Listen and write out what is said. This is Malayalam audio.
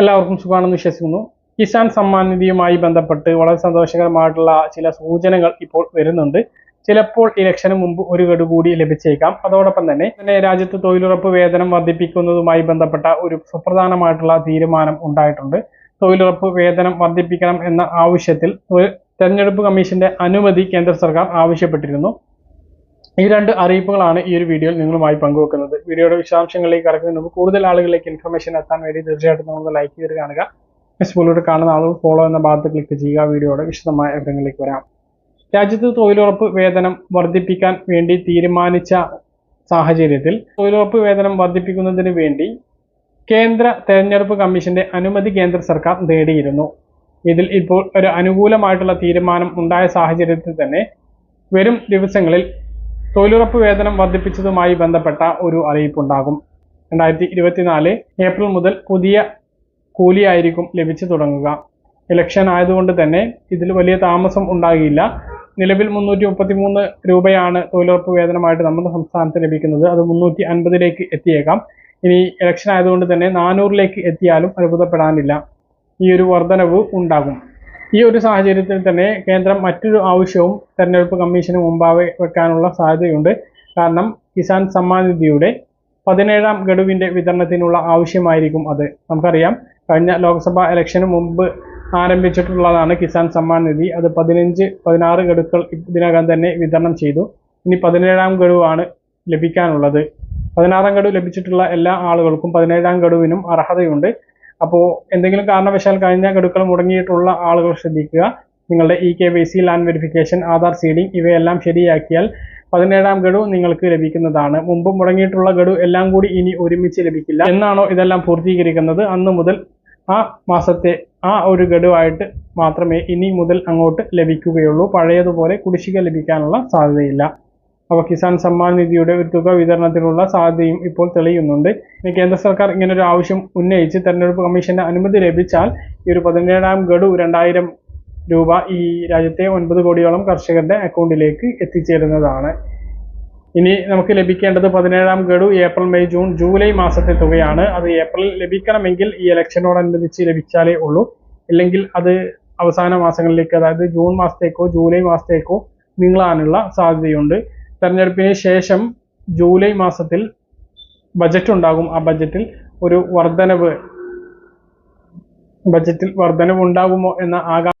എല്ലാവർക്കും സുഖമാണെന്ന് വിശ്വസിക്കുന്നു. കിസാൻ സമ്മാൻ നിധിയുമായി ബന്ധപ്പെട്ട് വളരെ സന്തോഷകരമായിട്ടുള്ള ചില സൂചനകൾ ഇപ്പോൾ വരുന്നുണ്ട്. ചിലപ്പോൾ ഇലക്ഷന് മുമ്പ് ഒരു ഗഡു കൂടി ലഭിച്ചേക്കാം. അതോടൊപ്പം തന്നെ തന്നെ രാജ്യത്ത് തൊഴിലുറപ്പ് വേതനം വർദ്ധിപ്പിക്കുന്നതുമായി ബന്ധപ്പെട്ട ഒരു സുപ്രധാനമായിട്ടുള്ള തീരുമാനം ഉണ്ടായിട്ടുണ്ട്. തൊഴിലുറപ്പ് വേതനം വർദ്ധിപ്പിക്കണം എന്ന ആവശ്യത്തിൽ തെരഞ്ഞെടുപ്പ് കമ്മീഷന്റെ അനുമതി കേന്ദ്ര സർക്കാർ ആവശ്യപ്പെട്ടിരുന്നു. ഈ രണ്ട് അറിയിപ്പുകളാണ് ഈ ഒരു വീഡിയോയിൽ നിങ്ങളുമായി പങ്കുവെക്കുന്നത്. വീഡിയോയുടെ വിശദാംശങ്ങളിലേക്ക് കടക്കുന്നതിന് മുമ്പ് കൂടുതൽ ആളുകളിലേക്ക് ഇൻഫർമേഷൻ എത്താൻ വേണ്ടി തീർച്ചയായിട്ടും നമുക്ക് ലൈക്ക് ചെയ്ത് കാണുക. ഫേസ്ബുക്കിലൂടെ കാണുന്ന ആളുകൾ ഫോളോ എന്ന ഭാഗത്ത് ക്ലിക്ക് ചെയ്യുക. വീഡിയോയുടെ വിശദമായ വിവരങ്ങളിലേക്ക് വരാം. രാജ്യത്ത് തൊഴിലുറപ്പ് വേതനം വർദ്ധിപ്പിക്കാൻ വേണ്ടി തീരുമാനിച്ച സാഹചര്യത്തിൽ തൊഴിലുറപ്പ് വേതനം വർദ്ധിപ്പിക്കുന്നതിന് വേണ്ടി കേന്ദ്ര തെരഞ്ഞെടുപ്പ് കമ്മീഷന്റെ അനുമതി കേന്ദ്ര സർക്കാർ നേടിയിരുന്നു ഇതിൽ ഇപ്പോൾ ഒരു അനുകൂലമായിട്ടുള്ള തീരുമാനം ഉണ്ടായ സാഹചര്യത്തിൽ തന്നെ വരും ദിവസങ്ങളിൽ തൊഴിലുറപ്പ് വേതനം വർദ്ധിപ്പിച്ചതുമായി ബന്ധപ്പെട്ട ഒരു അറിയിപ്പുണ്ടാകും. രണ്ടായിരത്തി ഇരുപത്തിനാല് ഏപ്രിൽ മുതൽ പുതിയ കൂലിയായിരിക്കും ലഭിച്ചു തുടങ്ങുക. ഇലക്ഷൻ ആയതുകൊണ്ട് തന്നെ ഇതിൽ വലിയ താമസം ഉണ്ടാകില്ല. നിലവിൽ മുന്നൂറ്റി മുപ്പത്തി മൂന്ന് രൂപയാണ് തൊഴിലുറപ്പ് വേതനമായിട്ട് നമ്മുടെ സംസ്ഥാനത്ത് ലഭിക്കുന്നത്. അത് മുന്നൂറ്റി അൻപതിലേക്ക് എത്തിയേക്കാം. ഇനി ഇലക്ഷൻ ആയതുകൊണ്ട് തന്നെ നാനൂറിലേക്ക് എത്തിയാലും അത്ഭുതപ്പെടാനില്ല. ഈ ഒരു വർധനവ് ഉണ്ടാകും. ഈ ഒരു സാഹചര്യത്തിൽ തന്നെ കേന്ദ്രം മറ്റൊരു ആവശ്യവും തെരഞ്ഞെടുപ്പ് കമ്മീഷന് മുമ്പാകെ വെക്കാനുള്ള സാധ്യതയുണ്ട്. കാരണം കിസാൻ സമ്മാൻ നിധിയുടെ പതിനേഴാം ഗഡുവിന്റെ വിതരണത്തിനുള്ള ആവശ്യമായിരിക്കും അത്. നമുക്കറിയാം കഴിഞ്ഞ ലോക്സഭാ ഇലക്ഷന് മുമ്പ് ആരംഭിച്ചിട്ടുള്ളതാണ് കിസാൻ സമ്മാൻ നിധി. അത് പതിനഞ്ച് പതിനാറ് ഗഡുക്കൾ ഇതിനകം തന്നെ വിതരണം ചെയ്തു. ഇനി പതിനേഴാം ഗഡുവാണ് ലഭിക്കാനുള്ളത്. പതിനാറാം ഗഡു ലഭിച്ചിട്ടുള്ള എല്ലാ ആളുകൾക്കും പതിനേഴാം ഗഡുവിനും അർഹതയുണ്ട്. അപ്പോൾ എന്തെങ്കിലും കാരണവശാൽ കഴിഞ്ഞ ഗഡുക്കൾ മുടങ്ങിയിട്ടുള്ള ആളുകൾ ശ്രദ്ധിക്കുക. നിങ്ങളുടെ E K Y C land verification Aadhaar seeding ഇവയെല്ലാം ശരിയാക്കിയാൽ പതിനേഴാം ഗഡു നിങ്ങൾക്ക് ലഭിക്കുന്നതാണ്. മുമ്പ് മുടങ്ങിയിട്ടുള്ള ഗഡു എല്ലാം കൂടി ഇനി ഒരുമിച്ച് ലഭിക്കില്ല. എന്നാണോ ഇതെല്ലാം പൂർത്തീകരിക്കുന്നത്? അന്ന് മുതൽ ആ മാസത്തെ ആ ഒരു ഗഡുവായിട്ട് മാത്രമേ ഇനി മുതൽ അങ്ങോട്ട് ലഭിക്കുകയുള്ളൂ. പഴയതുപോലെ കുടിശ്ശിക ലഭിക്കാനുള്ള സാധ്യതയില്ല. അപ്പോൾ കിസാൻ സമ്മാൻ നിധിയുടെ ഒരു തുക വിതരണത്തിനുള്ള സാധ്യതയും ഇപ്പോൾ തെളിയുന്നുണ്ട്. ഇനി കേന്ദ്ര സർക്കാർ ഇങ്ങനൊരു ആവശ്യം ഉന്നയിച്ച് തെരഞ്ഞെടുപ്പ് കമ്മീഷന്റെ അനുമതി ലഭിച്ചാൽ ഈ ഒരു പതിനേഴാം ഗഡു രണ്ടായിരം രൂപ ഈ രാജ്യത്തെ ഒൻപത് കോടിയോളം കർഷകരുടെ അക്കൗണ്ടിലേക്ക് എത്തിച്ചേരുന്നതാണ്. ഇനി നമുക്ക് ലഭിക്കേണ്ടത് പതിനേഴാം ഗഡു ഏപ്രിൽ മെയ് ജൂൺ ജൂലൈ മാസത്തെ തുകയാണ്. അത് ഏപ്രിൽ ലഭിക്കണമെങ്കിൽ ഈ ഇലക്ഷനോടനുബന്ധിച്ച് ലഭിച്ചാലേ ഉള്ളൂ. ഇല്ലെങ്കിൽ അത് അവസാന മാസങ്ങളിലേക്ക് അതായത് ജൂൺ മാസത്തേക്കോ ജൂലൈ മാസത്തേക്കോ നീളാനുള്ള സാധ്യതയുണ്ട്. തെരഞ്ഞെടുപ്പിന് ശേഷം ജൂലൈ മാസത്തിൽ ബജറ്റ് ഉണ്ടാകും. ആ ബജറ്റിൽ ഒരു വർധനവ് ബജറ്റിൽ വർധനവ് ഉണ്ടാകുമോ എന്ന ആകാ